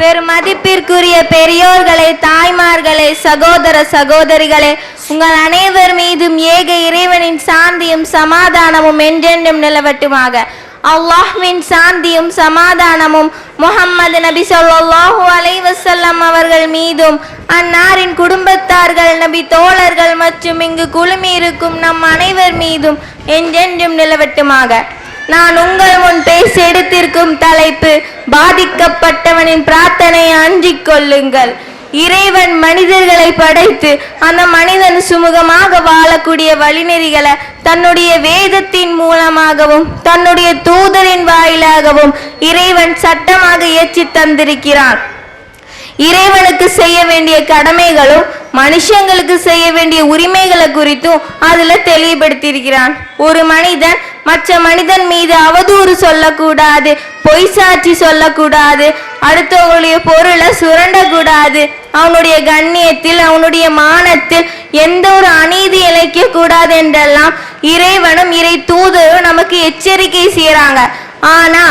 பெருமதிப்பிற்குரிய பெரியோர்களே தாய்மார்களே சகோதர சகோதரிகளே உங்கள் அனைவர் மீதும் ஏக இறைவனின் சாந்தியும் சமாதானமும் என்றென்றும் நிலவட்டுமாக. அல்லாஹ்வின் சாந்தியும் சமாதானமும் முகம்மது நபி ஸல்லல்லாஹு அலைவசல்லம் அவர்கள் மீதும் அன்னாரின் குடும்பத்தார்கள் நபி தோழர்கள் மற்றும் இங்கு குழுமி இருக்கும் நம் அனைவர் மீதும் என்றென்றும் நிலவட்டுமாக. நான் உங்கள் முன் பேச எடுத்திருக்கும் தலைப்பு பாதிக்கப்பட்டவனின் பிரார்த்தனையை அஞ்சிக் கொள்ளுங்கள். இறைவன் மனிதர்களை படைத்து அந்த மனிதன் சுமூகமாக வாழக்கூடிய வழிநெறிகளை தன்னுடைய வேதத்தின் மூலமாகவும் தன்னுடைய தூதரின் வாயிலாகவும் இறைவன் சட்டமாக ஏற்றி தந்திருக்கிறான் இறைவனுக்கு செய்ய வேண்டிய கடமைகளும் மனுஷங்களுக்கு செய்ய வேண்டிய உரிமைகளை குறித்தும் அதுல தெளிவுபடுத்தியிருக்கிறான். ஒரு மனிதன் மற்ற மனிதன் மீது அவதூறு சொல்லக்கூடாது பொய் சாட்சி சொல்லக்கூடாது அடுத்தவங்களுடைய பொருளை சுரண்டக்கூடாது அவனுடைய கண்ணியத்தில் அவனுடைய மானத்தில் எந்த ஒரு அநீதி இழைக்க கூடாது என்றெல்லாம் இறைவனும் இறை தூதரும் நமக்கு எச்சரிக்கை செய்யறாங்க ஆனா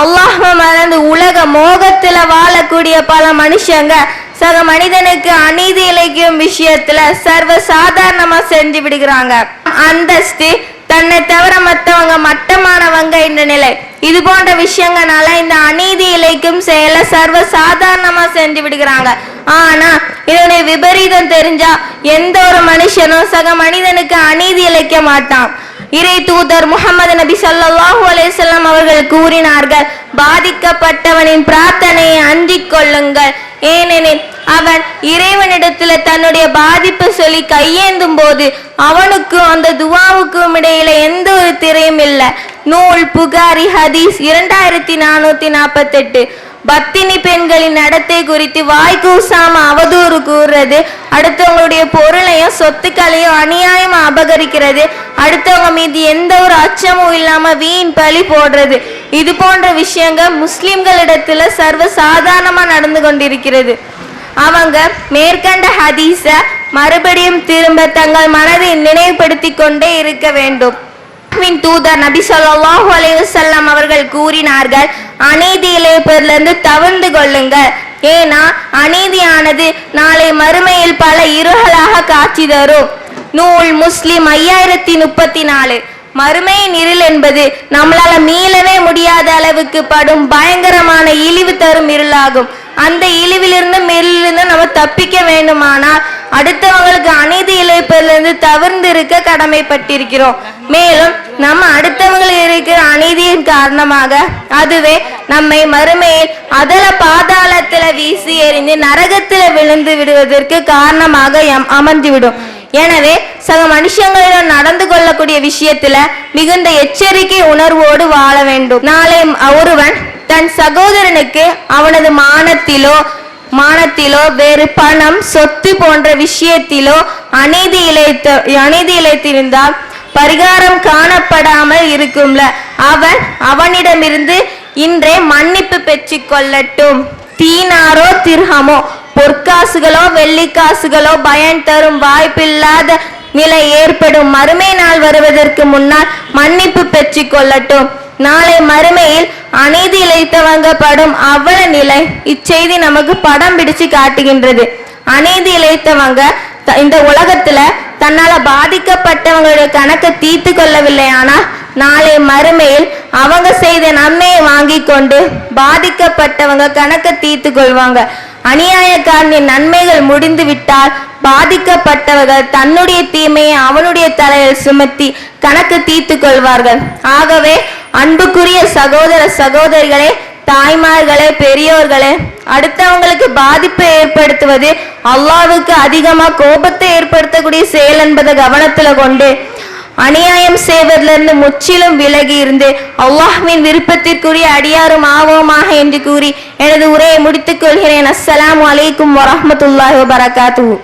அல்லாஹ் மறந்து உலக மோகத்துல வாழக்கூடிய பல மனுஷங்க சக மனிதனுக்கு அநீதி இழைக்கும் விஷயத்துல சர்வ சாதாரணமா செஞ்சு விடுகிறாங்க. அந்தஸ்து தன்னை தவிர மற்றவங்க மட்டமானவங்க என்ற நிலை. இது போன்ற விஷயங்கள்னால இந்த அநீதி இழைக்கும் செயலை சர்வ சாதாரணமா செஞ்சு விடுகிறாங்க. ஆனா இதனுடைய விபரீதம் தெரிஞ்சா எந்த ஒரு மனுஷனும் சக மனிதனுக்கு அநீதி இழைக்க மாட்டான். இறை தூதர் முகமது நபி ஸல்லல்லாஹு அலேசல்லாம் அவர்கள் கூறினார்கள் பாதிக்கப்பட்டவனின் பிரார்த்தனையை அஞ்சிக் கொள்ளுங்கள். ஏனெனில் அவன் இறைவனிடத்துல தன்னுடைய பாதிப்பை சொல்லி கையேந்தும் போது அவனுக்கும் அந்த துவாவுக்கும் இடையில எந்த ஒரு திரையும் இல்லை. நூல் புகாரி ஹதீஸ் இரண்டாயிரத்தி நானூத்தி நாற்பத்தெட்டு பத்தினி பெண்களின் நடத்தை குறித்து வாய்க்கூசாம அவதூறு கூறுறது அடுத்தவங்களுடைய பொருளையும் சொத்துக்களையும் அநியாயமா அபகரிக்கிறது அடுத்தவங்க மீது எந்த ஒரு அச்சமும் இல்லாம வீண் பழி போடுறது. இது போன்ற விஷயங்கள் முஸ்லிம்களிடத்துல சர்வ சாதாரணமா நடந்து கொண்டிருக்கிறது. அவங்க மேற்கண்ட ஹதீச மறுபடியும் திரும்ப தங்கள் மனதை நினைவுபடுத்தி கொண்டே இருக்க வேண்டும். அல்லாஹ்வின் தூதர் நபி சொல்லாஹு அலைவசல்லாம் அவர்கள் கூறினார்கள் அநீதி இழைப்பதிலிருந்து தவிர்ந்து கொள்ளுங்கள். ஏன்னா அநீதியானது நாளை மறுமையில் பல இருகளாக காட்சி தரும். நூல் முஸ்லிம் ஐயாயிரத்தி முப்பத்தி நாலு. மறுமையின் இருள் என்பது நம்மளால மீளவே முடியாத அளவுக்கு படும் பயங்கரமான இழிவு தரும் இருளாகும். அந்த இழிவிலிருந்து இருளிலிருந்து நம்ம தப்பிக்க வேண்டுமானால் அடுத்தவங்களுக்கு அநீதி இழைப்பதிலிருந்து தவிர்ந்து இருக்க கடமைப்பட்டிருக்கிறோம். மேலும் நம்ம அடுத்தவங்களுக்கு இருக்கிற அநீதியின் காரணமாக அதுவே நம்மை மறுமையில் அதல பாதாளத்துல வீசி எறிந்து நரகத்துல விழுந்து விடுவதற்கு காரணமாக எம்- அமர்ந்துவிடும். எனவே சக மனுஷங்களிடம் நடந்து கொள்ளக்கூடிய விஷயத்துல மிகுந்த எச்சரிக்கை உணர்வோடு வாழ வேண்டும். நாளை ஒருவன் தன் சகோதரனுக்கு அவனது மானத்திலோ மானத்திலோ வேறு பணம் சொத்து போன்ற விஷயத்திலோ அநீதி இழைத்த அநீதி இழைத்திருந்தால் பரிகாரம் காணப்படாமல் இருக்கும்ல. அவன் அவனிடமிருந்து இன்றே மன்னிப்பு பெற்று கொள்ளட்டும். தீனாரோ திர்ஹமோ பொற்காசுகளோ வெள்ளிக்காசுகளோ பயன் தரும் வாய்ப்பில்லாத நிலை ஏற்படும். மறுமை நாள் வருவதற்கு முன்னால் மன்னிப்பு பெற்றுக் கொள்ளட்டும். நாளை மறுமையில் அநீதி இழைத்தவங்க படும் நிலை இச்செய்தி நமக்கு படம் பிடிச்சு காட்டுகின்றது. அநீதி இழைத்தவங்க த- இந்த உலகத்துல தன்னால பாதிக்கப்பட்டவங்களுடைய கணக்கை தீர்த்து கொள்ளவில்லை. ஆனா நாளை மறுமையில் அவங்க செய்த நன்மையை வாங்கி கொண்டு பாதிக்கப்பட்டவங்க கணக்கு தீர்த்து கொள்வாங்க. அநியாயக்காரனின் நன்மைகள் முடிந்து விட்டால் பாதிக்கப்பட்டவர்கள் தன்னுடைய தீமையை அவனுடைய தலையில் சுமத்தி கணக்கு தீர்த்து கொள்வார்கள். ஆகவே அன்புக்குரிய சகோதர சகோதரிகளே தாய்மார்களே பெரியோர்களே அடுத்தவங்களுக்கு பாதிப்பை ஏற்படுத்துவது அல்லாவுக்கு அதிகமா கோபத்தை ஏற்படுத்தக்கூடிய செயல் என்பதை கவனத்துல கொண்டு அநியாயம் செய்வதிலிருந்து முற்றிலும் விலகி இருந்து அல்லாஹ்வின் விருப்பத்திற்குரிய அடியாரும் ஆவோமாக என்று கூறி எனது உரையை முடித்துக் கொள்கிறேன். அஸ்ஸலாம் வலைக்கும் வரஹ்மத்துல்லாஹி வபரகாத்துஹு.